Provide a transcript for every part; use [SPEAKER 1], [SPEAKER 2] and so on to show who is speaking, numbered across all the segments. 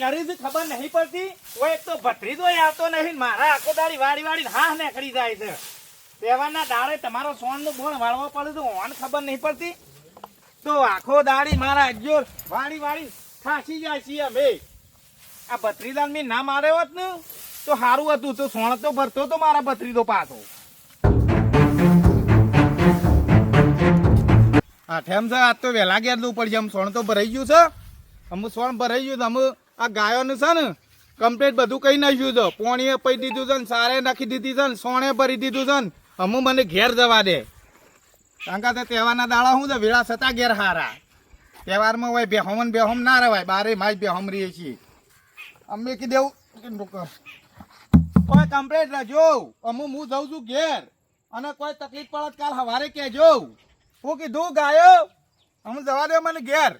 [SPEAKER 1] કરી છે ખબર નહીં પડતી, ઓય એક તો ભત્રીજો આવતો નહીં, મારા આખો દાડી વાળી વાળી હા નીકળી જાય છે. તહેવારના દાડે તમારો સોનનું બોણ વાળવો પડે તો ઓન ખબર નહીં પડતી. તો આખો દાડી મારા જોર વાળી વાળી થાસી જાય છીએ અમે. આ ભત્રીજાને મેં ના માર્યો હોત ને, તો સારું હતું, તો સોણ તો ભરતો તો મારા ભત્રીજો પાછો. હા ઠેમ છે, આજ તો વહેલા દઉં પડશે આમ સોણ તો ભરાઈ ગયું છે. અમુક સોણ ભરાઈ ગયું તો અમે આ ગાયોનું છે ને કમ્પ્લીટ બધું કહી નાખ્યું છે. પોણીએ પઈ દીધું છે ને, સારે નાખી દીધી છે ને, સોણે ભરી દીધું છે ને, અમુ મને ઘેર જવા દે. કારણ કે તહેવારના દાડા શું છે? વેળા છતાં ઘેર હારા. તહેવારમાં હોય બેહોમ બેહોમ ના રહેવાય બારે માય બેહોમ રહીએ છીએ. અમે કીધું કોઈ કમ્પ્લેટ રાખજો અમુ, હું જઉં છું ઘેર. અને કોઈ તકલીફ પડત કાલ સવારે કહેજો. હું કીધું, ગાયો, અમે જવા દે મને ઘેર.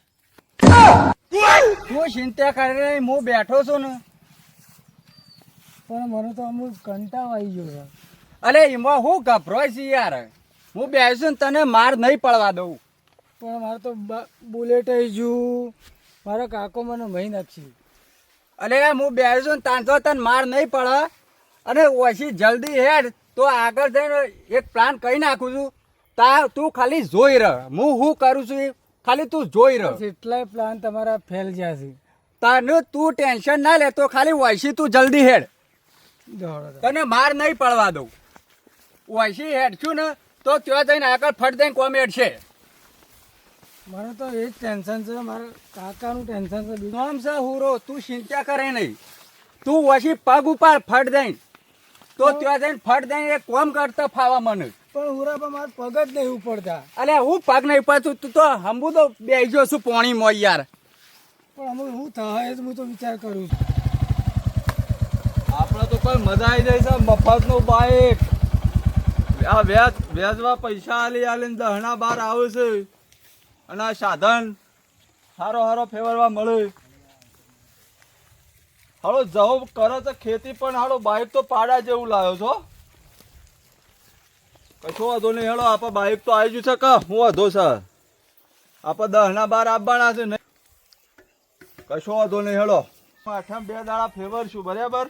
[SPEAKER 2] તું ચિંતા કરે હું બેઠો છું ને. પણ મને તો અમુક કંટાળો આવી ગયો છે. અરે એમાં હું ગભરાય છે યાર. હું બેસું ને તને માર નહીં પડવા દઉં.
[SPEAKER 3] પણ મારે તો બ- બુલેટ આવી ગયું. મારો કાકો મને મહી નાખશે.
[SPEAKER 2] અરે હું બેસું ને તાંતો તને માર નહીં પડે. અને ઓછી જલ્દી હેડ તો આગળ જઈને એક પ્લાન કહી નાખું છું. તા તું ખાલી જોઈ રહ. હું શું કરું છું ખાલી તું જોઈ રહ્યો.
[SPEAKER 3] કેટલાય પ્લાન તમારા ફેલ ગયા છે.
[SPEAKER 2] તને તું ટેન્શન ના લે તો ખાલી વૈશી તું જલ્દી હેડ. તને માર નહીં પડવા દઉં. વૈસી હેડશું ને તો ત્યાં જઈને આગળ ફટ દઈને કોમ હેડશે
[SPEAKER 3] મને તો એ જ ટેન્શન છે મારા કાકાનું ટેન્શન છે.
[SPEAKER 2] નામ છે હુરો તું ચિંતા કરે નહીં. તું વસી પગ ઉપર ફટ દઈ તો ત્યાં જઈને ફટ દઈને એ કોમ કરતા ફાવા મને.
[SPEAKER 3] પણ હુરા પર મારા પગ જ નહીં ઉપડતા.
[SPEAKER 2] અલે હું પગ નહીં પડતું તું તો હંબુ તો ગયો છું પોણી મોય યાર.
[SPEAKER 3] પણ અમુક હું થાય હું તો વિચાર કરું છું.
[SPEAKER 4] આપણે તો કોઈ મજા આવી જાય છે મફત નો બાઈક આ વ્યાજ વ્યાજમાં પૈસા આલી આલીને દહણા બાર આવે છે. અને આ સાધન સારો સારો ફેવરવા મળે. હાલો જવો કરો તો ખેતી પણ હાલો બાઈક તો પાડા જેવું લાવ્યો છો. કશો વાંધો નહીં, હેડો આપણે બાઈક તો આવી ગયું છે કે? હું વાંધો છે? આપણે દહના બાર આપવાના છે નહીં કશો વાંધો નહીં, હેડો. આઠમ બે દાડા ફેવર છું, બરાબર?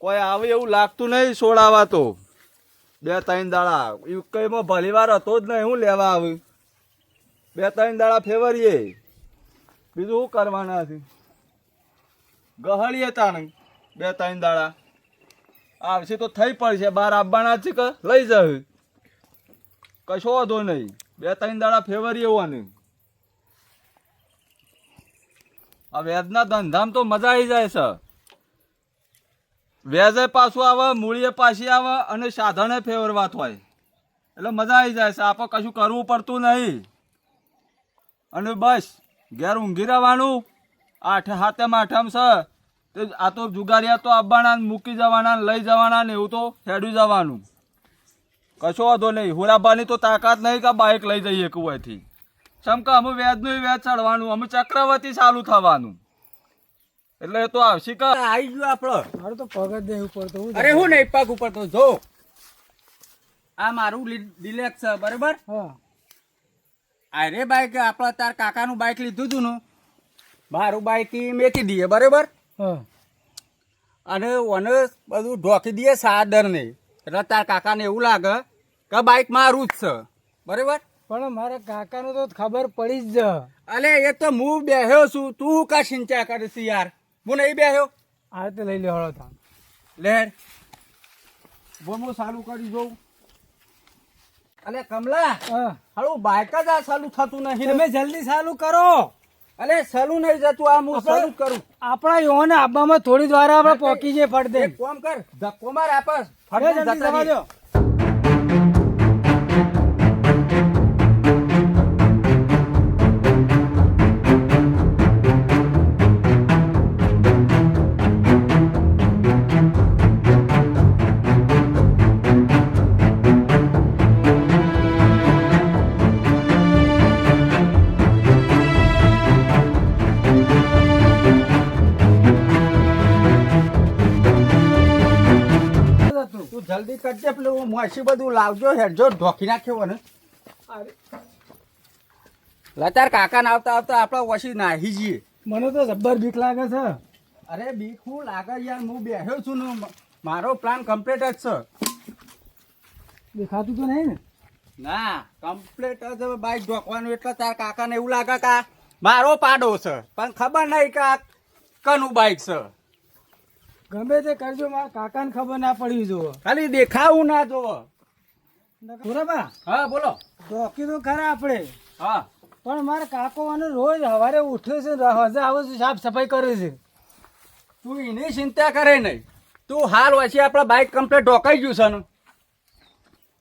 [SPEAKER 4] કોઈ આવે એવું લાગતું નહીં સોડાવા તો. બે ત્રણ દાડા. યુકેમાં ભલી વાર હતો જ નહીં, હું લેવા આવ્યું બે ત્રણ દાડા ફેવરીએ બીજું શું કરવાના છે? ગહળીએ તાણ બે ત્રણ દાડા. આવશે તો થઈ પડશે. બહાર આવવાના છે કે લઈ જાવ કશો વાંધો નહીં. બે ત્રણ દાડા ફેવરીએ આવવાની. આ વેજના ધંધામાં તો મજા આવી જાય છે. વ્યાજે પાછું આવે મૂળીએ પાછી આવે અને સાધને ફેરવાત હોય. એટલે મજા આવી જાય છે. આપણે કશું કરવું પડતું નહીં. અને બસ, ઘેર ઊંઘી રહેવાનું. આઠ હાથે આઠમ છે. આ તો જુગારિયા તો આવવાના ને મૂકી જવાના લઈ જવાના ને એવું તો હેડું જવાનું. કશો વાંધો નહીં. હુરાબાની તો તાકાત નહીં કે બાઇક લઈ જઈએ કુવાથી ચમ કે અમે વ્યાજનું વ્યાજ ચડવાનું અમે ચક્રવર્તી ચાલુ થવાનું. એટલે એ તો આવશે કે
[SPEAKER 2] આવી ગયો આપણો
[SPEAKER 3] મારું તો પગ જ નહીં ઉપર તો
[SPEAKER 2] અરે હું નહીં પગ ઉપર તો જો. આ મારું ડિલેક્સ છે બરાબર?
[SPEAKER 3] હા.
[SPEAKER 2] અરે બાઈક આપણે તાર કાકાનું બાઈક લીધું હતું ને. મારું બાઈક ઈ મેકી દઈએ બરાબર? અને ઓને બધું ઢોકી દઈએ સાદર ને એટલે તાર કાકાને એવું લાગે કે બાઈક મારું જ છે. બરાબર?
[SPEAKER 3] પણ મારા કાકાને તો ખબર પડી જ
[SPEAKER 2] અલે એ તો હું બેહ્યો છું. તું કા સિંચા કરીશ યાર? હું નહીં બેહ્યો?
[SPEAKER 3] આ તો લઈ લે હળો તા
[SPEAKER 2] લેર બોમો ચાલુ કરી જોઉં. અલે કમલા.
[SPEAKER 3] હા.
[SPEAKER 2] હાલું બાઈક જ આ ચાલુ થતું નહીં.
[SPEAKER 3] તમે જલ્દી ચાલુ કરો.
[SPEAKER 2] અલે સલુ નહીં જતું આ હું સલુ કરું.
[SPEAKER 3] આપણા યોને આબામાં થોડી દ્વારા આપણે પોકી છે ફળ દે
[SPEAKER 2] કોમ કર ધક્કો માર આપસ.
[SPEAKER 3] હવે જલ્દી દો
[SPEAKER 2] તું જલ્દી કરજે પેલું મોસી બધું લાવજો હેડજો ઢોકી નાખ્યો ને લતાર કાકા ના આવતા આવતા આપણે વસી નાહી જઈએ.
[SPEAKER 3] મને તો જબ્બર બીક લાગે છે.
[SPEAKER 2] અરે બીક હું લાગે યાર હું બેઠો છું ને મારો પ્લાન કમ્પ્લીટ જ છે.
[SPEAKER 3] દેખાતું તો નહીં ને?
[SPEAKER 2] ના કમ્પ્લીટ જ બાઈક ઢોકવાનું એટલે તાર કાકાને એવું લાગે કે મારો પાડો છે. પણ ખબર નહીં કે કનું બાઈક છે.
[SPEAKER 3] ગમે તે કરજો મારા કાકાને ખબર ના પડી જુઓ
[SPEAKER 2] ખાલી દેખાવું ના જોવો.
[SPEAKER 3] બરાબર
[SPEAKER 2] હા બોલો.
[SPEAKER 3] ડોકી તો ખરા આપણે.
[SPEAKER 2] હા.
[SPEAKER 3] પણ મારા કાકો અને રોજ સવારે ઉઠે છે ને હજે આવે છે સાફ સફાઈ કરે છે.
[SPEAKER 2] તું એની ચિંતા કરે નહીં. તું હાલ પછી આપણા બાઈક કમ્પ્લીટ ઢોકાઈ ગયું છે ને.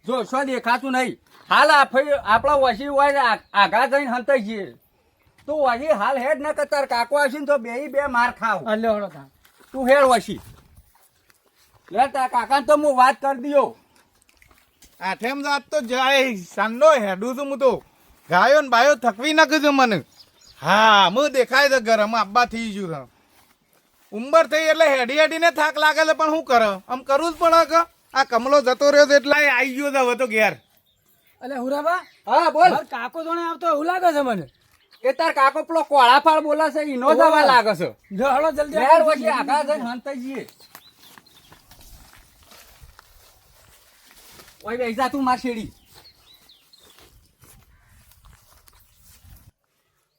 [SPEAKER 2] જો શું દેખાતું નહીં. હાલ આપણે આપણા વસી હોય આઘા જઈને હંતાઈ જઈએ. તું વસી હાલ હેડ ન કરતા કાકો આવશે ને તો બે બે માર ખાવ.
[SPEAKER 3] તા
[SPEAKER 2] હેડ વસી. લે તા કાકાને તો હું વાત કરી દયો.
[SPEAKER 1] આઠેમ જાત તો જાય. સાંડો હેડું છું હું તો. ગાયો ને બાયો થકવી નાખે છે મને. હા હું દેખાય છે ગરમ આબ્બા થઈ ગયું ઉંમર થઈ એટલે હેડી હેડીને થાક લાગે છે પણ શું કરે? આમ કરવું જ પડે કે આ કમલો જતો રહ્યો છે એટલે આવી ગયો છે હવે તો ઘેર.
[SPEAKER 3] એટલે હુરાબા
[SPEAKER 2] હા બોલ.
[SPEAKER 3] કાકો જોડે આવતો એવું લાગે છે મને.
[SPEAKER 2] એ તાર કાકો પેલો કોળા ફાળ બોલે છે ઈનો જવા લાગે છે.
[SPEAKER 3] હળો જલ્દી
[SPEAKER 2] યાર પછી આઘા જઈને હંતાઈ જઈએ. ઓય બેસી જા તું માર શેડી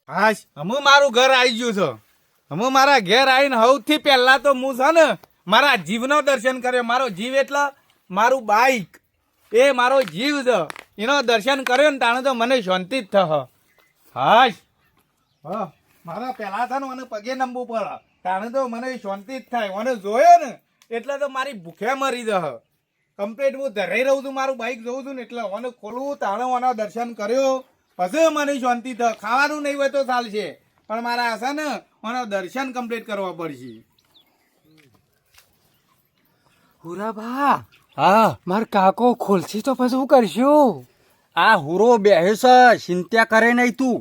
[SPEAKER 1] હાશ હમું મારું ઘર આવી ગયું છે. હમું મારા ઘેર આવીને સૌથી પહેલા તો હું છે ને મારા જીવનો દર્શન કર્યો. મારો જીવ એટલે મારું બાઈક. એ મારો જીવ છે. એનો દર્શન કર્યો ને તાણે તો મને શાંતિ જ થશે. હાશ. હા મારા પેલા થાય ને મને પગે નંબુ પડે તાણે તો મને શાંતિ જ થાય. મને જોયો ને એટલે તો મારી ભૂખે મરી જહ. કમ્પ્લીટ હું ધરાઈ રહું છું મારું બાઈક જોઉં છું ને એટલે મને ખોલવું તાણે મને દર્શન કર્યો. પછી મને શાંતિ થ. ખાવાનું નહીં હોય તો ચાલશે. પણ મારા આશા ને મને દર્શન કમ્પ્લીટ કરવા પડશે.
[SPEAKER 3] હુરાબા
[SPEAKER 2] હા.
[SPEAKER 3] માર કાકો ખોલશી તો પછી શું કરશું?
[SPEAKER 2] આ હુરો બેહે છે ચિંતા કરે નહીં તું.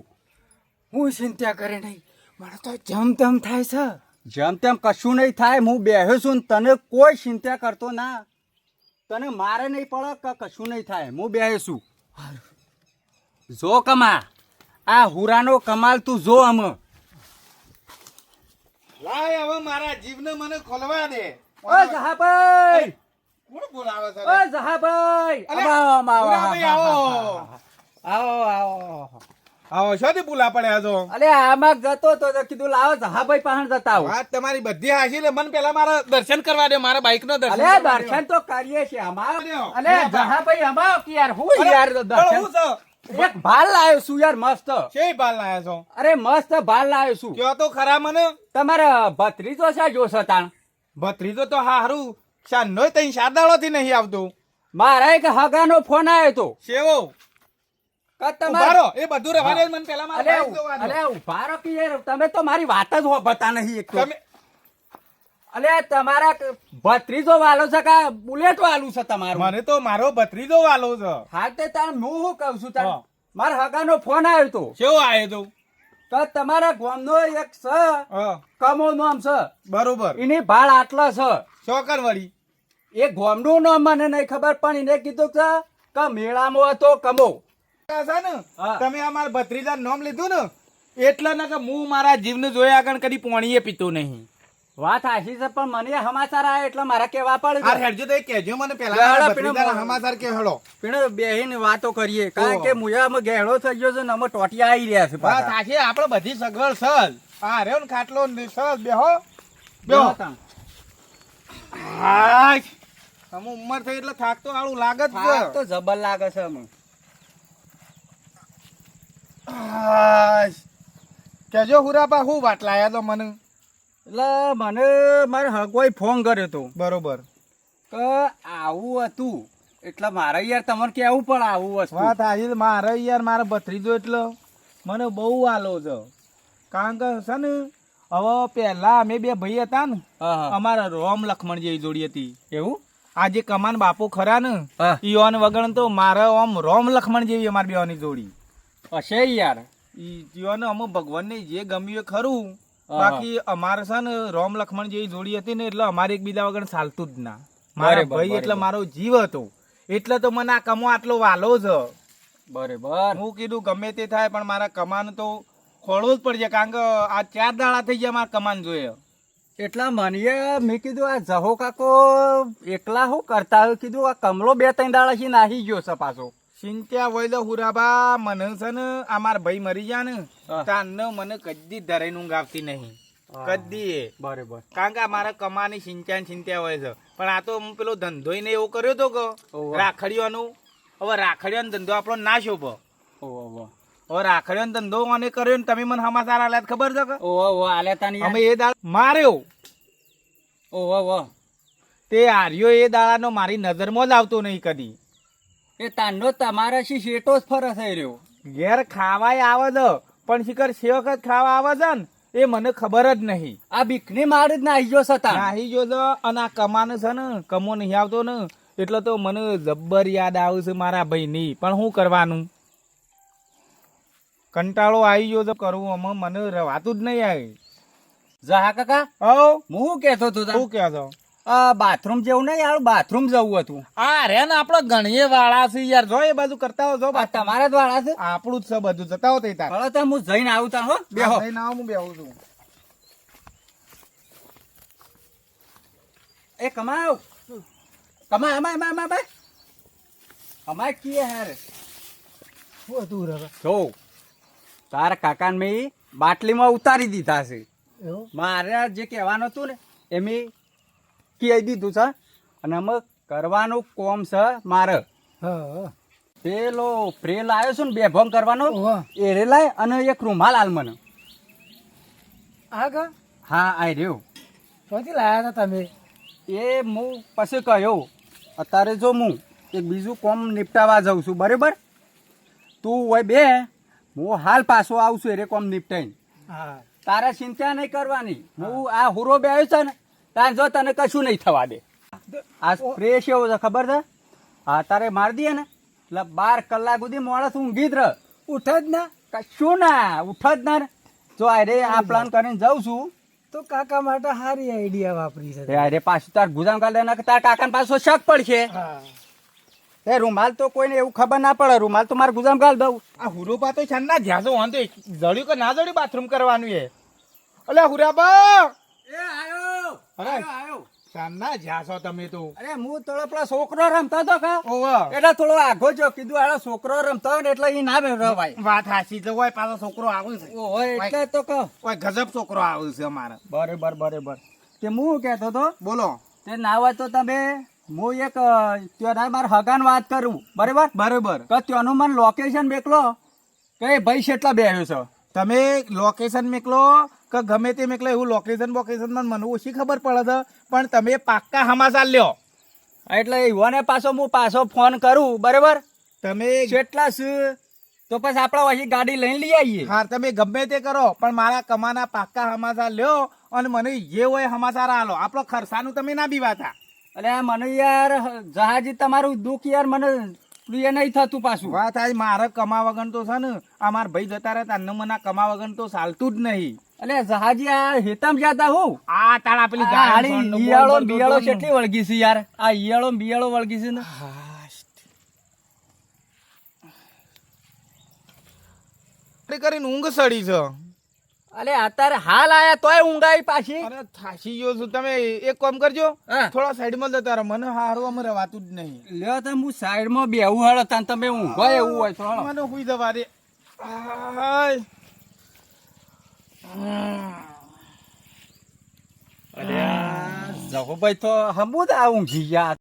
[SPEAKER 3] હું ચિંતા કરે નહીં. મને તો જમ તેમ થાય છે.
[SPEAKER 2] જેમ તેમ કશું નહીં થાય. હું બેહ્યો છું ને તને કોઈ ચિંતા કરતો ના. તને મારે નહીં પડે કે કશું નહીં થાય. હું બેહે છું. જો કમા આ હુરાનો કમાલ તું જો આમ.
[SPEAKER 1] લાય હવે મારા જીવને મને ખોલવા દે.
[SPEAKER 2] ઓ જહાભાઈ!
[SPEAKER 1] કોણ બોલાવે છે?
[SPEAKER 2] ઓ જહાભાઈ! આવો, આવો,
[SPEAKER 1] આવો.
[SPEAKER 2] આવો. આવો
[SPEAKER 1] શોથી બોલા પડ્યા છો?
[SPEAKER 2] અરે આમાં જતો તો કીધું લાવો જહાભાઈ પાસે જતા આવો.
[SPEAKER 1] વાત તમારી બધી હાશી લે મને પેલા મારા દર્શન કરવા દે મારા બાઈક નો દર્શન
[SPEAKER 2] દર્શન તો કરીએ છીએ આમાં અરે જહાભાઈ આમાં કે યાર હું યાર દર્શન? એક ભાલ લાવ્યો છું યાર મસ્ત.
[SPEAKER 1] છે ભાલ લાયા છો?
[SPEAKER 2] અરે મસ્ત ભાલ લાવ્યો છું.
[SPEAKER 1] કયો તો ખરા મને?
[SPEAKER 2] તમારા ભત્રીજો છે જોશો તાણ?
[SPEAKER 1] ભત્રીજો તો હારું શાનનો તઈ શાદાળો થી નહીં આવતું.
[SPEAKER 2] મારા એક હગાનો ફોન આવ્યો તો.
[SPEAKER 1] ઊભા
[SPEAKER 2] તમારે.
[SPEAKER 1] એ બધું રહેવા દે મને પેલા મારા
[SPEAKER 2] અરે કે યાર તમે તો મારી વાત જ હોભતા નહીં એક તો.
[SPEAKER 1] તમે
[SPEAKER 2] અલે તમારા ભત્રીજો વાલો છે કે બુલેટ વાલું છે તમારું?
[SPEAKER 1] મને તો મારો ભત્રીજો વાલો છે.
[SPEAKER 2] હા તે તાણ હું શું કહું છું તાણ મારા હગાનો ફોન આવ્યો તો.
[SPEAKER 1] કેવો આયો તો?
[SPEAKER 2] કે તમારા ગામનો એક છે કમો નામ છે.
[SPEAKER 1] બરોબર.
[SPEAKER 2] એની ભાળ આટલા છે.
[SPEAKER 1] ચોકર વળી.
[SPEAKER 2] એ ગામનું નામ મને નહીં ખબર પણ એને કીધું કે મેળામાં હતો કમો
[SPEAKER 1] છે ને તમે આ મારા ભત્રીજા નામ લીધું ને એટલે ને કે હું મારા જીવને જોયા આગળ કદી પોણીએ પીતો નહીં.
[SPEAKER 2] વાત હાચી છે પણ મને સમાચાર આવ્યા એટલે મારા કેવા પડે
[SPEAKER 1] આ હેડજો તો એ મને પેલા
[SPEAKER 2] ગેહડો
[SPEAKER 1] મારા
[SPEAKER 2] પીણો
[SPEAKER 1] ભત્રીજાના
[SPEAKER 2] મોં.
[SPEAKER 1] સમાચાર કે હળો
[SPEAKER 2] પીણે બેહીને વાતો કરીએ. કારણ કે મુયામાં ગહેડો થઈ ગયો છે ને અમે ટોટિયા આવી રહ્યા છે
[SPEAKER 1] વાત. આપણે બધી સગવડ સહજ આ રહ્યો ને ખાટલો સહજ બેહો બેહો. ઉંમર થઈ એટલે થાક તો આવું લાગે જ
[SPEAKER 2] તો જબર લાગે છે
[SPEAKER 1] હાય. કેજો હુરાપા હું વાત લાયા તો મને?
[SPEAKER 2] એટલે મને મારે હગવાઈ ફોન કર્યો હતો
[SPEAKER 1] બરોબર.
[SPEAKER 2] કે આવું હતું. એટલે મારે યાર તમને કેવું પણ આવું વસ્તુ?
[SPEAKER 1] વાત આજે મારે યાર મારો ભત્રીજો એટલે મને બહુ વાલો છે કારણ કે છે ને હવે પહેલા અમે બે ભાઈ હતા ને. અમારા રોમ લખમણ જેવી જોડી હતી.
[SPEAKER 2] એવું?
[SPEAKER 1] આ જે કમાન બાપુ ખરા ને. ઈઓન વગર તો મારે આમ રોમ લખમણ જેવી અમારી બેવાની જોડી.
[SPEAKER 2] હશે યાર.
[SPEAKER 1] ઈ જીવન અમે ભગવાનને જે ગમ્યું એ ખરું. બાકી અમારે છે ને રોમ લખમણ જેવી જોડી હતી ને એટલે અમારે એકબીજા વગર ચાલતું જ ના. મારા ભાઈ એટલે મારો જીવ હતો. એટલે તો મને આ કમો આટલો વાલો છે
[SPEAKER 2] બરાબર.
[SPEAKER 1] હું કીધું ગમે તે થાય પણ મારા કમાન તો ખોળવું જ પડશે કારણ કે આ ચાર દાડા થઈ ગયા મારા કમાન જોઈએ
[SPEAKER 2] એટલા માનીએ મેં કીધું આ જહો કાકો એકલા હું કરતા કીધું આ કમલો બે ત્રણ દાડા થી નાહી ગયો છે પાછો.
[SPEAKER 1] ચિંત્યા હોય તો હુરાબા મને છે ને અમાર ભાઈ મરી ગયા ને
[SPEAKER 2] હા.
[SPEAKER 1] મને કદી ધરાઈ ઊંઘ આવતી નહીં. કદી
[SPEAKER 2] બરોબર.
[SPEAKER 1] કારણ કે મારા કમાની ચિંતા ચિંતા હોય છે. પણ આ તો હું પેલો ધંધો ને એવો કર્યો તો કે રાખડીઓનું હવે રાખડીઓનો ધંધો આપણો ના શોભો હવે રાખડીઓનો ધંધો મને કર્યો ને તમે મને સમાચાર આલ્યા ખબર છે કે?
[SPEAKER 2] ઓહો ઓહો આલે તાની
[SPEAKER 1] અમે એ દાળ માર્યો.
[SPEAKER 2] ઓહો ઓહો
[SPEAKER 1] તે આર્યો એ દાડાનો મારી નજરમાં જ આવતો નહીં કદી.
[SPEAKER 2] એ તાંડો તમારા શી શેટો જ ફરસ થઈ રહ્યો?
[SPEAKER 1] ઘેર ખાવાય આવે છે પણ શિખર સેવક વખત ખાવા આવે છે ને એ મને ખબર જ નહીં.
[SPEAKER 2] આ બીકની માર જ નાહી ગયો સતા
[SPEAKER 1] નાહી જો તો અને આ કમાને છે ને કમો નહીં આવતો ને એટલે તો મને જબ્બર યાદ આવે છે મારા ભાઈની. પણ શું કરવાનું? કંટાળો આવી ગયો તો કરવું અમે મને રવાતું જ નહીં આવી.
[SPEAKER 2] જહા કાકા.
[SPEAKER 1] હો
[SPEAKER 2] હું શું કહેતો હતો
[SPEAKER 1] શું કહો છો
[SPEAKER 2] આ બાથરૂમ જેવું નહીં યાર બાથરૂમ જવું હતું.
[SPEAKER 1] આ રે ને આપડે ગણીએ વાળા છે યાર. જો એ બાજુ કરતા હો જો
[SPEAKER 2] તમારા જ વાળા છે?
[SPEAKER 1] આપણું જ છે બધું જતા હો તે તાર.
[SPEAKER 2] હવે તો હું જઈને આવું તા હો. બેહો.
[SPEAKER 1] જઈને આવું હું બેહું છું.
[SPEAKER 2] એ કમાવ. કમાય અમાય અમાય અમાય ભાઈ અમાય કીએ હેર.
[SPEAKER 3] શું હતું હુરાબા
[SPEAKER 2] જો તારા કાકાને મેં બાટલીમાં ઉતારી દીધા છે. મારે જે કહેવાનું હતું ને એ મેં કહી દીધું છે? અને અમે કરવાનું કોમ છે મારે. પેલો પ્રે આવ્યો છે ને બે ભંગ કરવાનો. એ રે લાય અને એક રૂમાલ હાલ મને. હા આઈ રહ્યો.
[SPEAKER 3] ક્યાંથી લાયા હતા તમે?
[SPEAKER 2] એ હું પછી કહ્યું અત્યારે જો હું એક બીજું કોમ નિપટાવા જાઉં છું બરાબર? તું હોય બે હું હાલ પાછો આવું છું એ કોમ નિપટાઈને.
[SPEAKER 3] હા.
[SPEAKER 2] તારે ચિંતા નહીં કરવાની. હું. આ હુરો બે આવ્યો છે ને તાર જો તને કશું નહીં થવા દે. આ ફ્રેશ એવો છે ખબર છે? હા તારે મારી દઈએ ને એટલે બાર કલાક સુધી માણસ ઊંઘી જ રહ.
[SPEAKER 3] ઉઠે જ ના.
[SPEAKER 2] કશું ના ઉઠે જ ના. જો અરે આ પ્લાન કરીને જાઉં છું.
[SPEAKER 3] તો કાકા માટે સારી આઈડિયા વાપરી છે.
[SPEAKER 2] અરે પાછું તાર ગુજામ કાલે ના તાર કાકાને પાછો શક પડશે. એ રૂમાલ તો કોઈને એવું ખબર ના પડે રૂમાલ તો મારે ગુજામ ગાલ દઉં.
[SPEAKER 1] આ હુરોબા તો છે ના જ્યાં જો વાંધો જડ્યું કે ના જડ્યું બાથરૂમ કરવાનું એ? અલે હુરાબા
[SPEAKER 2] એ
[SPEAKER 1] અરે. છો તમે તો.
[SPEAKER 2] અરે હું થોડો પેલો છોકરો રમતો હતો કા એટલે થોડો આગો જો કીધું આડો છોકરો રમતો હોય ને એટલે એ ના રવાય
[SPEAKER 1] વાત હાચી તો હોય પાછો છોકરો આવે છે.
[SPEAKER 2] ઓહો એટલે તો કહો.
[SPEAKER 1] ઓય ગજબ છોકરો આવે છે અમારે.
[SPEAKER 2] બરોબર બરોબર. તે હું કહેતો હતો?
[SPEAKER 1] બોલો.
[SPEAKER 2] તે ના હોય તો તમે હું એક ત્યાંના મારે હગાન વાત કરું. બરોબર?
[SPEAKER 1] બરોબર.
[SPEAKER 2] કે ત્યાંનું મને લોકેશન મેકલો. કે ભાઈ ભાઈ કેટલા બેહ્યો છે?
[SPEAKER 1] તમે લોકેશન મેકલો કે ગમે તે એટલે એવું લોકેશન બોકેશનમાં મને ઓછી ખબર પડે છે પણ તમે પાક્કા હમાસાર લ્યો.
[SPEAKER 2] એટલે યુવાને પાછો હું પાછો ફોન કરું બરાબર?
[SPEAKER 1] તમે
[SPEAKER 2] કેટલા તો પછી આપણે અહીં ગાડી લઈને લઈ આવીએ
[SPEAKER 1] હા તમે ગમે તે કરો પણ મારા કમાના પાક્કા હમાસાર લ્યો અને મને જે હોય હમાસાર આલો. આપણો ખર્ચાનું તમે ના બીવાતા.
[SPEAKER 2] અરે મને યાર જહાજી તમારું દુઃખ યાર મને પ્રિય નહીં થતું પાછું.
[SPEAKER 1] વાત આજ મારે કમા વગર તો છે ને આ મારા ભાઈ જતા રહેતા ને મને કમા વગર તો ચાલતું જ નહીં.
[SPEAKER 2] અલે જહાજી આ હેતમ જાતા હું.
[SPEAKER 1] આ તાળા પેલી સોનનું
[SPEAKER 2] ઈયાળો બિયાળો. કેટલી વળગી છે યાર. આ ઈયાળો બિયાળો વળગી છે ને.
[SPEAKER 1] અરે કરીને ઊંઘ સડી છે.
[SPEAKER 2] અલે અત્યારે હાલ આયા તોય ઊંઘાઈ પાછી.
[SPEAKER 1] અરે થાશી ગયો છું. તમે એક કામ કરજો.
[SPEAKER 2] હા.
[SPEAKER 1] થોડા સાઈડમાં જતા રહો. મને હારું અમે રવાતું જ નહીં.
[SPEAKER 2] લ્યો તો હું સાઈડમાં બેહું હાલો. તાન તમે ઊંઘો એવું હોય તો
[SPEAKER 1] મને હુઈ જવા દે. આય.
[SPEAKER 2] અરે આ જહુભાઈ તો હમું જ આ ઊંઘી ગયા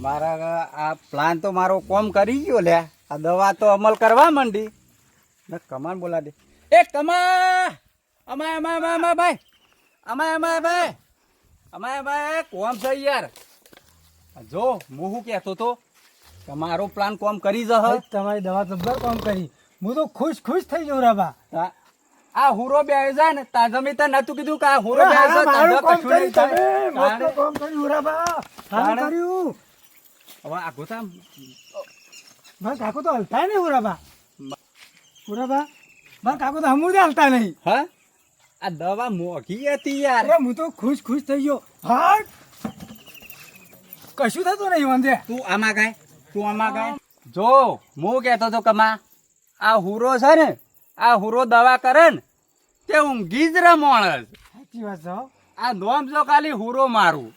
[SPEAKER 2] મારા આ પ્લાન તો મારો કોમ કરી ગયો લે. આ દવા તો અમલ કરવા માંડી. ને કમાન બોલા દે. એ કમા! અમાય અમાય અમાય ભાઈ. અમાય અમાય ભાઈ. અમાય ભાઈ, કોમ છે યાર. જો હું શું કહેતો તો કે મારો પ્લાન કોમ કરી જહ
[SPEAKER 3] તમારી દવા જબ્બર કોમ કરી. હું તો ખુશ ખુશ થઈ ગયો રબા
[SPEAKER 2] આ- હુરો બે જાય ને તાજા મેં તને નતું કીધું કે આ હુરો બે
[SPEAKER 3] મારું કામ
[SPEAKER 2] કશું નહીં
[SPEAKER 3] તમે. મોટો કોમ કર્યું રાબા સારું કર્યું.
[SPEAKER 2] હવે આ ગોતા
[SPEAKER 3] બસ કાકો તો હલતા નહીં હુરાબા હુરાબા બસ કાકો તો હમું જ હલતા નહીં.
[SPEAKER 2] હા? આ દવા મોઘી હતી યાર.
[SPEAKER 3] અરે હું તો ખુશ ખુશ થઈ ગયો. હા. કશું થતું નહીં વાંધે.
[SPEAKER 2] તું આમાં કાંઈ તું આમાં કઈ જો હું કહેતો તો કમા આ હુરો છે ને આ હુરો દવા કરે ને તે ઊંઘી જ રહે માણસ.
[SPEAKER 3] સાચી વાત છે
[SPEAKER 2] આ નોમ જો ખાલી હુરો મારું.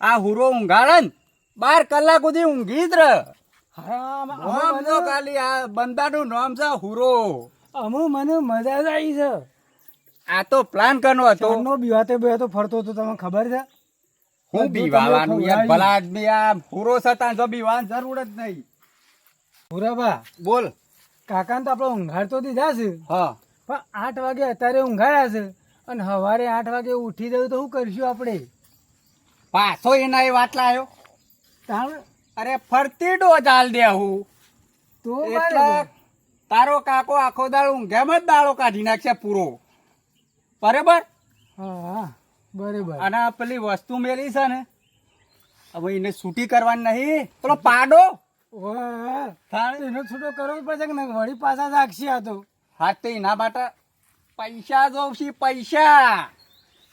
[SPEAKER 2] આ હુરો ઊંઘાડે ને બાર કલાક સુધી ઊંઘી જ રહે નોમ જો ખાલી આ બંદાનું નોમ છે હુરો.
[SPEAKER 3] અમુ મને મજા જ આવી છે.
[SPEAKER 2] આ તો પ્લાન કરનો હતો.
[SPEAKER 3] નો બીવાતે બીવાતો ફરતો હતો તમને ખબર છે?
[SPEAKER 2] હું બીવાવાનું યાર. ભલા આદમી આ પૂરો છતાં જો બીવાની જરૂર જ નહીં.
[SPEAKER 3] પૂરાબા
[SPEAKER 2] બોલ.
[SPEAKER 3] કાકાને તો આપણે ઊંઘાડ તો દીધા છે.
[SPEAKER 2] હા.
[SPEAKER 3] પણ આઠ વાગે અત્યારે ઊંઘાડ્યા છે. અને સવારે આઠ વાગે ઉઠી જવું તો શું કરશું આપણે?
[SPEAKER 2] પાછો એના એ વાટલા આવ્યો
[SPEAKER 3] તાણ
[SPEAKER 2] અરે ફરતી ડોઝ હાલ દે હું.
[SPEAKER 3] તો
[SPEAKER 2] એટલે તારો કાકો આખો દાળ ઊંઘેમ જ દાળો કાઢી નાખશે પૂરો. બરાબર?
[SPEAKER 3] હા હા. બરાબર.
[SPEAKER 2] અને આ પેલી વસ્તુ મેલી છે ને હવે એને છૂટી કરવાની નહીં. પેલો પાડો.
[SPEAKER 3] એનો છૂટો કરવો પડશે કે નહીં? વળી પાછા રાખશે આ તો.
[SPEAKER 2] હા તો એના માટે પૈસા જોઉં છે પૈસા.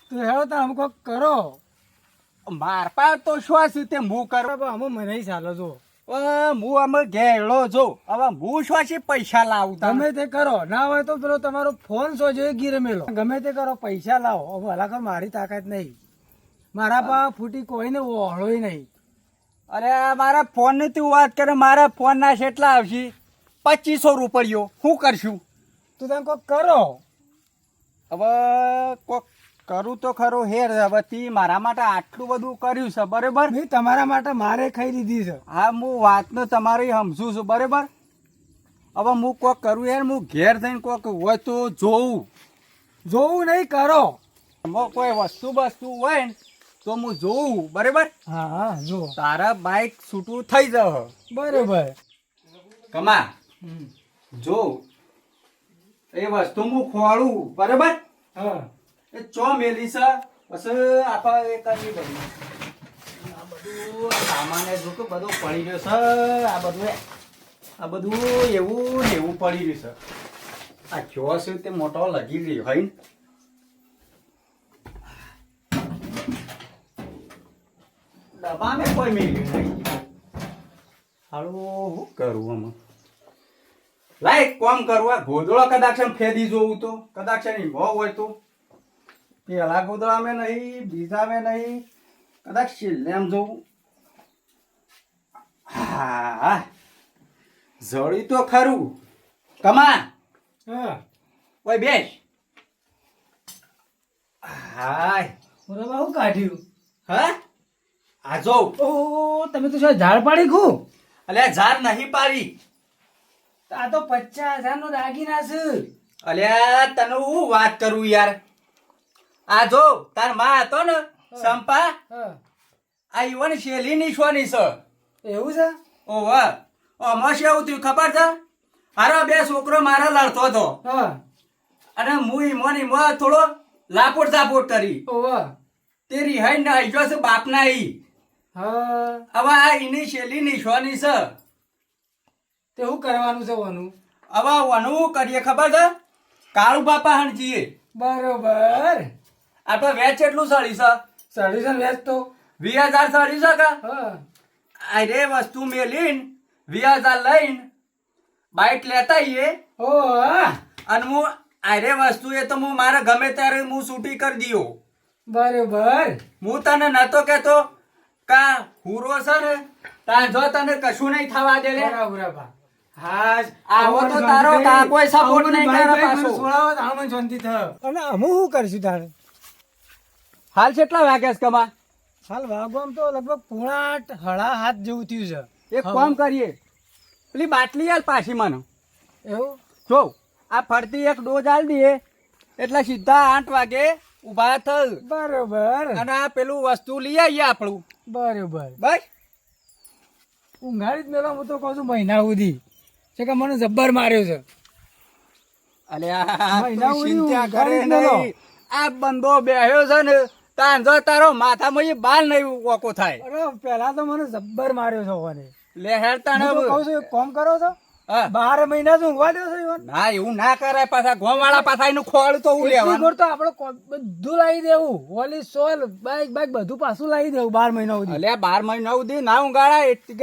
[SPEAKER 3] તો હેડો તો અમુક કરો.
[SPEAKER 2] માર પાડ તો શું તે હું કરો?
[SPEAKER 3] અમે મને ચાલો જો
[SPEAKER 2] હું અમે ઘેડો છો. હવે હું પૈસા લાવું તમે
[SPEAKER 3] ગમે તે કરો. ના હોય તો પેલો તમારો ફોન સો જોઈએ ગીરે મેલો. ગમે તે કરો પૈસા લાવો. હવે હલાકર મારી તાકાત નહીં. મારા પા ફૂટી કોઈને ઓળોય નહીં.
[SPEAKER 2] અરે મારા ફોનની તું વાત કરે મારા ફોન ના કેટલા આવશે. પચીસો રૂપિયો. શું કરશું?
[SPEAKER 3] તું તમે કોક કરો.
[SPEAKER 2] હવે કોક કરું તો ખરું. હેર હવે તી મારા માટે આટલું બધું કર્યું છે બરોબર?
[SPEAKER 3] મેં તમારા માટે મારે ખાઈ લીધી છે.
[SPEAKER 2] હા હું વાતને તમારી સમજુ છું બરોબર? હવે હું કોક કરું યાર હું ઘેર થઈને કોક હોય તો જોઉં.
[SPEAKER 3] જોવું નહીં કરો.
[SPEAKER 2] એમાં કોઈ વસ્તુ વસ્તુ હોય ને તો હું જોઉં બરોબર?
[SPEAKER 3] હા હા જો
[SPEAKER 2] તારા બાઈક છૂટું થઈ જાવ
[SPEAKER 3] બરોબર.
[SPEAKER 2] કમા જો એ વસ્તુ હું ખોળું બરોબર?
[SPEAKER 3] હા.
[SPEAKER 2] એ ચો છે? પછી આપણે એ કરી બધું આ બધું સામાન જો કે બધું પડી રહ્યો છે. આ બધું આ બધું એવું ને એવું પડી રહ્યું છે. આ જો છે તે મોટો લગી રહ્યો હોય ને? ડબ્બામાં કોઈ મેલ્યું નહીં. હારું શું આમાં? લાય, કોમ કરું આ. ગોદડો કદાચ ફેદી જોવું તો. કદાચ એની હોય તો. પેલા ગોદડા મેં નહીં બીજા મેં નહીં કદાચ છેલ્લે એમ જોવું હા જળી તો ખરું. કમા.
[SPEAKER 3] હા.
[SPEAKER 2] ઓય બેસ. હાય.
[SPEAKER 3] ઓરે હું કાઢ્યું?
[SPEAKER 2] હા? આ જો.
[SPEAKER 3] ઓ તમે તો ઝાડ પાડી ખું
[SPEAKER 2] અલ્યા ઝાડ નહીં પાડી.
[SPEAKER 3] આ તો પચાસ હજાર નો દાગીના છે.
[SPEAKER 2] અલ્યા તને હું વાત કરું યાર? આ જો તારમાં હતો ને સંપા આ ઈવન શેલી ની શોની છે.
[SPEAKER 3] એવું છે?
[SPEAKER 2] ઓહો આમાં શું થયું ખબર છે? હારો બે છોકરો મારા લડતો હતો.
[SPEAKER 3] હા.
[SPEAKER 2] અને હું ઈમોન ઈમો થોડો લાપોટ ઝાપોટ કરી. તે રિહાઈ ને આઈ ગયો છે બાપના ઈ હવે આ ઈની શેલી ની શોની છે.
[SPEAKER 3] તે શું કરવાનું છે ઓનું
[SPEAKER 2] હવે વનું કરીએ ખબર છે? કાળુ બાપા હણજીએ.
[SPEAKER 3] બરોબર.
[SPEAKER 2] આ તો વેચ એટલું સળી છે.
[SPEAKER 3] સર્વિસન વેચ તો?
[SPEAKER 2] વીસ હજાર સળી છે કા?
[SPEAKER 3] હા.
[SPEAKER 2] અરે વસ્તુ મેલીન વીસ હજાર લઈને બાઇક લેતા આઈએ.
[SPEAKER 3] ઓ
[SPEAKER 2] અને હું અરે વસ્તુ એ તો હું મારે ગમે ત્યારે હું શૂટિંગ કરી દીયો.
[SPEAKER 3] બરોબર.
[SPEAKER 2] હું તને નતો કેતો કા હુરો છે ને? તા જો તને કશું નહીં થવા દે લે.
[SPEAKER 3] બરાબર હા
[SPEAKER 2] આવો તો તારો કાકોય સપોર્ટ નહીં કરે પાછો.
[SPEAKER 3] અને અમુ શું કરશું તારે?
[SPEAKER 2] હાલ કેટલા વાગ્યા છે કમા?
[SPEAKER 3] હાલ વાગવામાં તો લગભગ પોણા આઠ હળા હાથ જેવું થયું છે.
[SPEAKER 2] એક કામ કરીએ. પેલી બાટલી હાલ પાછી મને.
[SPEAKER 3] એવું?
[SPEAKER 2] જો આ ફરતી એક ડોઝ હાલ દઈએ. એટલે સીધા આઠ વાગે ઊભા થઈ
[SPEAKER 3] બરોબર.
[SPEAKER 2] અને આ પેલું વસ્તુ લઈ આવીએ આપણું.
[SPEAKER 3] બરોબર.
[SPEAKER 2] બસ.
[SPEAKER 3] ઊંઘાડી જ મેલો હું તો કહું છું મહિના સુધી. છે કે મને જબ્બર માર્યો છે. મહિના ઊંઘાડી જ મેલો.
[SPEAKER 2] નહીં. આ બંદો બેહ્યો છે ને તાન જો તારો માથામાં એ બાલ નહીં વોકો થાય.
[SPEAKER 3] અરે પેલા તો મને જબ્બર માર્યો છો
[SPEAKER 2] લે હેડતા
[SPEAKER 3] હું તો કહું છું એક કરો છો. બાર મહિના શું ઊંઘવા ઈવન?
[SPEAKER 2] ના એવું ના કરાય પાછા. ગોમવાળા પાછા એનું ખોળ તો હું લેવાનું.
[SPEAKER 3] તો આપણે બધું લાવી દેવું. ઓલી સોલ બાઈક બાઈક બધું પાછું લાવી દેવું બાર મહિના સુધી.
[SPEAKER 2] લે બાર મહિના સુધી ના ઊંઘાડા. એટલી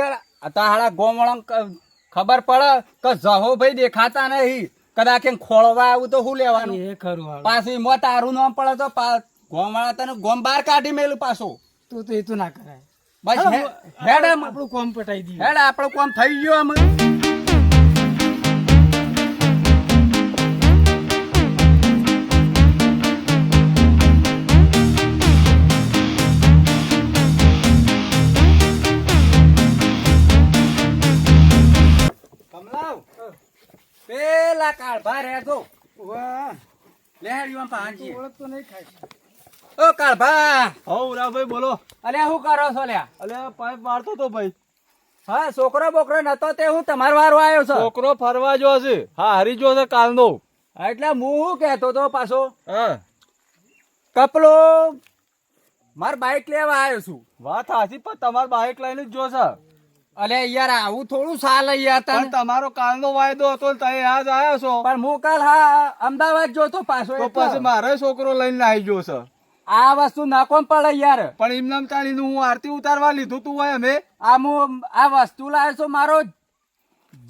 [SPEAKER 2] અત્યારે હાડા ગોમવાળા ખબર પડે કે જહો ભાઈ દેખાતા નહીં. કદાચ ખોળવા આવું તો શું લેવાનું.
[SPEAKER 3] એ ખરું.
[SPEAKER 2] પાછું એમાં તારું નામ પડે તો પા- ગોમવાળા તને ગોમ બાર કાઢી મેલું પાછો.
[SPEAKER 3] તો તો એ તો ના કરાય.
[SPEAKER 2] બસ હેડ
[SPEAKER 3] આપણું કોમ પટાઈ દઈએ.
[SPEAKER 2] હેડ આપણું કોમ થઈ ગયો અમે પેલા કાળભા રહેતો
[SPEAKER 3] વાહ,
[SPEAKER 2] લેહડ્યું પાંચી
[SPEAKER 3] ઓળખતો નહીં ખાય.
[SPEAKER 2] ઓ કાળભા.
[SPEAKER 4] હો ઉરાભાઈ બોલો.
[SPEAKER 2] અલ્યા શું કરો છો લ્યા?
[SPEAKER 4] અલે પાઇપ મારતો તો ભાઈ.
[SPEAKER 2] હા છોકરો બોકરો નતો તે હું તમાર વારો આવ્યો છો?
[SPEAKER 4] છોકરો ફરવા જો છે. હા હરી જો છે કાલનો.
[SPEAKER 2] એટલે હું શું કહેતો તો પાછો?
[SPEAKER 4] હા.
[SPEAKER 2] કપલો માર બાઈક લેવા આવ્યો છું.
[SPEAKER 4] વાત હાચી પણ તમાર બાઇક લઈને જ જોશે
[SPEAKER 2] અલે યાર આવું થોડું સાલ યાર
[SPEAKER 4] પણ તમારો કાલનો વાયદો હતો તમે આજ આવ્યો છો?
[SPEAKER 2] પણ હું કાલ હા અમદાવાદ જોતો પાછો
[SPEAKER 4] તો પછી મારે છોકરો લઈને આવી જોશે છે.
[SPEAKER 2] આ વસ્તુ નાખો પડે યાર.
[SPEAKER 4] પણ એમનામ ચાલીને હું આરતી ઉતારવા લીધું તું હોય અમે.
[SPEAKER 2] આ હું આ વસ્તુ લાવ્યો છું મારો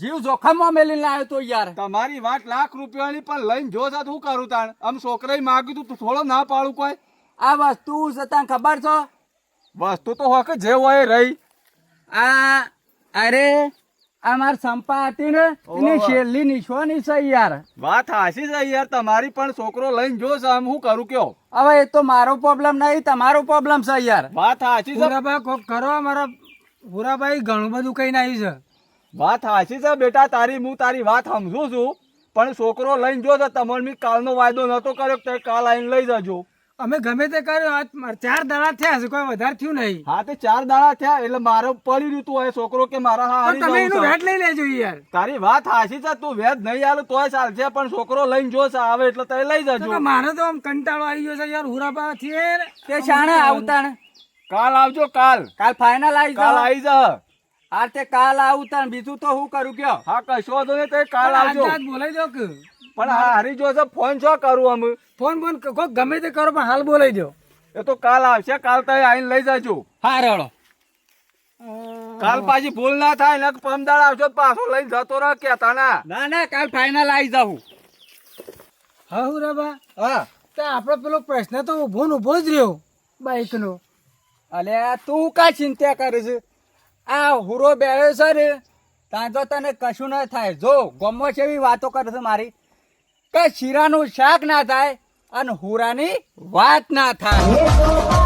[SPEAKER 2] જીવ જોખમમાં મેલી લાવ્યો તો યાર.
[SPEAKER 4] તમારી વાત લાખ રૂપિયાની પણ લઈને જો તો હું કરું તાણ? આમ છોકરાએ માગ્યું તું થોડો ના પાડું કોઈ.
[SPEAKER 2] આ વસ્તુ છે તને ખબર છો?
[SPEAKER 4] વસ્તુ તો હોય કે જે હોય રહી.
[SPEAKER 2] આ અરે આ માર સંપા હતી ને એની. છેલ્લી નિશોની છે યાર.
[SPEAKER 4] વાત હાસી છે યાર તમારી પણ છોકરો લઈને જો છે આમ હું કરું કયો?
[SPEAKER 2] હવે એ તો મારો પ્રોબ્લેમ નહીં તમારો પ્રોબ્લેમ છે યાર.
[SPEAKER 4] વાત હાસી છે.
[SPEAKER 3] ભૂરાભાઈ કોક કરો મારા ભૂરાભાઈ ઘણું બધું કઈ નહીં છે.
[SPEAKER 4] વાત હાસી છે બેટા તારી હું તારી વાત સમજુ છું. પણ છોકરો લઈને જો છે તમારે કાલનો વાયદો નતો કર્યો કે કાલ આવીને લઈ જજો.
[SPEAKER 3] અમે ગમે તે કર્યું ચાર દાડા થયા છે કોઈ વધારે થયું નહીં.
[SPEAKER 4] હા તે ચાર દાડા થયા એટલે મારે પડી રહ્યું તું છોકરો કે મારા હા
[SPEAKER 3] તમે એનું વેટ લઈ લેજો યાર.
[SPEAKER 4] તારી વાત હાસી છે તું વેદ નહીં આલું તોય ચાલશે પણ છોકરો લઈને જોશે આવે એટલે તમે લઈ જજો.
[SPEAKER 3] મારે તો આમ કંટાળો આવી ગયો છે યાર હુરાબા થી
[SPEAKER 2] તે શાણે આવતા
[SPEAKER 4] કાલ આવજો કાલ.
[SPEAKER 2] કાલ ફાઇનલ આવી
[SPEAKER 4] કાલ આવી જા.
[SPEAKER 2] આ તે કાલ આવતા બીજું તો હું કરું કયો?
[SPEAKER 4] હા કશો તો કાલ આવજો.
[SPEAKER 3] આજ બોલાઈ દો કે.
[SPEAKER 4] પણ હા હારી જોશે ફોન છો કરું અમે?
[SPEAKER 3] ફોન ફોન કોક ગમે તે કરો પણ હાલ બોલાઈ દો
[SPEAKER 4] એ તો કાલ આવશે કાલ તમે આવીને લઈ જજો.
[SPEAKER 2] હા રડો.
[SPEAKER 4] કાલ પાછી ભૂલ ના થાય ને પમદાળ આવશો તો પાછો લઈને જતો રહ કેતા ના.
[SPEAKER 2] ના ના કાલ ફાઇનલ આવી જાઉં.
[SPEAKER 3] હા હુરાબા
[SPEAKER 2] હા.
[SPEAKER 3] તો આપણો પેલો પ્રશ્ન તો ઊભો ને ઊભો જ રહ્યો બાઈક નો
[SPEAKER 2] અલે તું કા ચિંતા કરે છે? આ હુરો બેઠો છે ને ત્યાં તો તને કશું ના થાય. જો ગમો છે એવી વાતો કરે છે મારી. કે શીરાનું શાક ના થાય અને હુરાની વાત ના થાય.